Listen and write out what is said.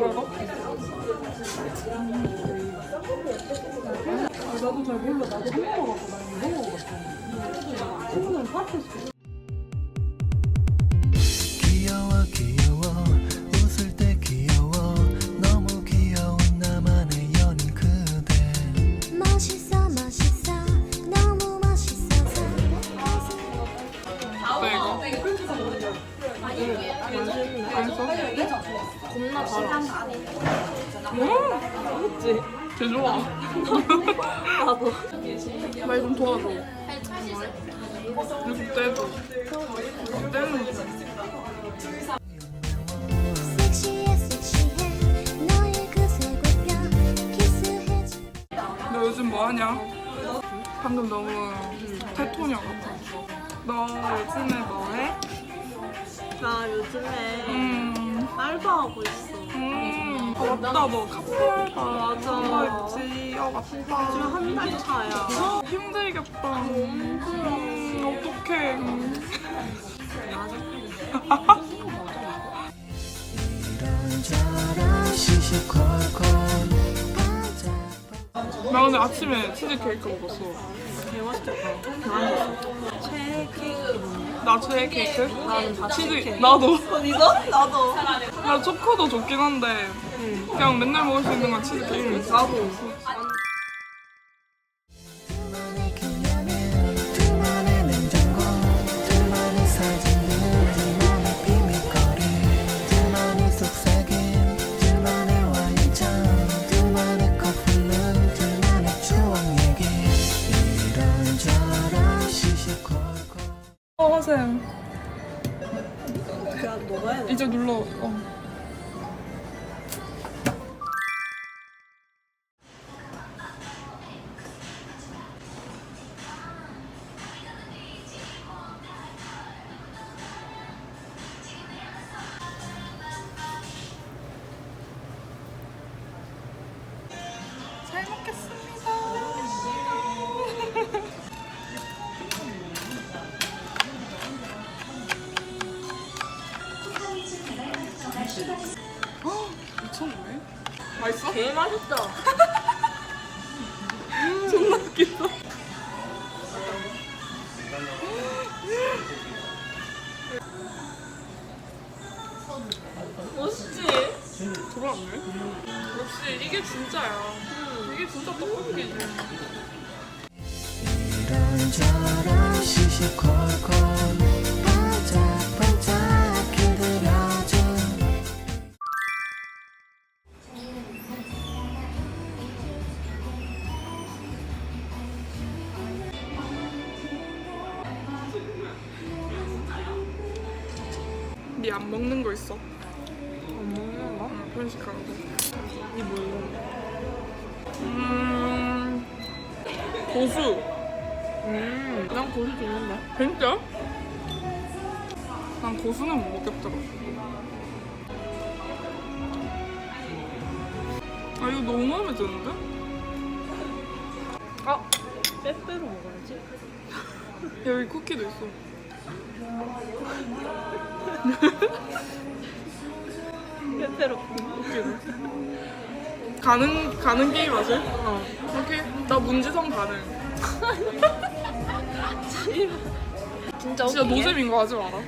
먹어? 나도 잘 몰라. 나도 햄버거 갖고 나 이거 먹어봤어. 친구는 파스타. 귀 음! 그치? 개 좋아. 나도. 말 좀 도와줘. 이렇게 떼줘. 떼는 거. 섹시해 섹시해 너의 그 쇠골뼈 키스해줘 너 요즘 뭐 하냐? 방금 너무 테토녀 같아. 너 요즘에 뭐 해? 나 요즘에 음, 하고 있어. 음, 아, 맞다, 너 카페 맞아. 알바했지. 아, 지금 맞다. 한달 차야. 어, 힘들겠다. 음, 어떡해. 나 오늘 아침에 치즈 케이크 먹었어. 개맛있겠다. 난 최애 케이크 뭐냐? 나 최애 케이크? 나는 다 치즈, 케이크. 나도. 어디서? 나도. 나 초코도 좋긴 한데, 그냥 맨날 먹을 수 있는 건 치즈 케이크. 나도. 그냥 먹어야 돼. 이제 눌러. 어. 맛있어? 개 맛있다. 존나 웃기다. 멋있지? 돌아왔네. 역시 이게 진짜야. 이게 진짜 떡볶이지. 이런저런 시시콜 니 안 먹는 거 있어? 안 먹는 거? 응, 거. 이 뭐야? 음, 고수. 음, 난 고수 좋는데. 진짜? 난 고수는 못 먹겠더라. 아, 이거 너무 마음에 드는데? 아, 빼빼로 먹어야지. 여기 쿠키도 있어. 빼빼로. 가는, 가는 게임 아세요? 어. 오케이. 나 문지성 가능. 진짜 진짜 노잼인 거 하지 마라.